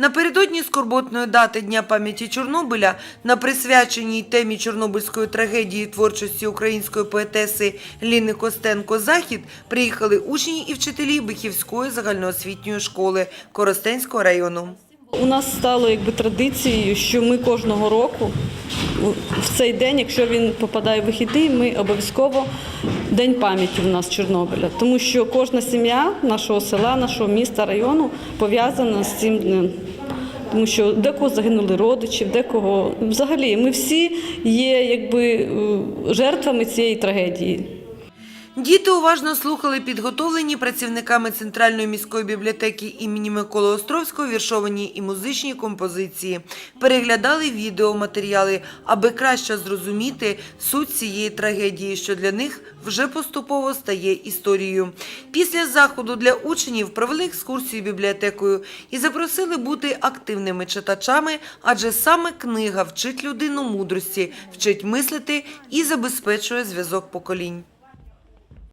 Напередодні скорботної дати Дня пам'яті Чорнобиля на присвяченій темі Чорнобильської трагедії творчості української поетеси Ліни Костенко Захід приїхали учні і вчителі Бихівської загальноосвітньої школи Коростенського району. У нас стало якби традицією, що ми кожного року в цей день, якщо він попадає в вихідний, ми обов'язково день пам'яті в нас Чорнобиля, тому що кожна сім'я нашого села, нашого міста, району пов'язана з цим днем. Тому що декого загинули родичі, декого взагалі ми всі є якби е, жертвами цієї трагедії. Діти уважно слухали підготовлені працівниками Центральної міської бібліотеки імені Миколи Островського віршовані і музичні композиції, переглядали відеоматеріали, аби краще зрозуміти суть цієї трагедії, що для них вже поступово стає історією. Після заходу для учнів провели екскурсію бібліотекою і запросили бути активними читачами, адже саме книга вчить людину мудрості, вчить мислити і забезпечує зв'язок поколінь.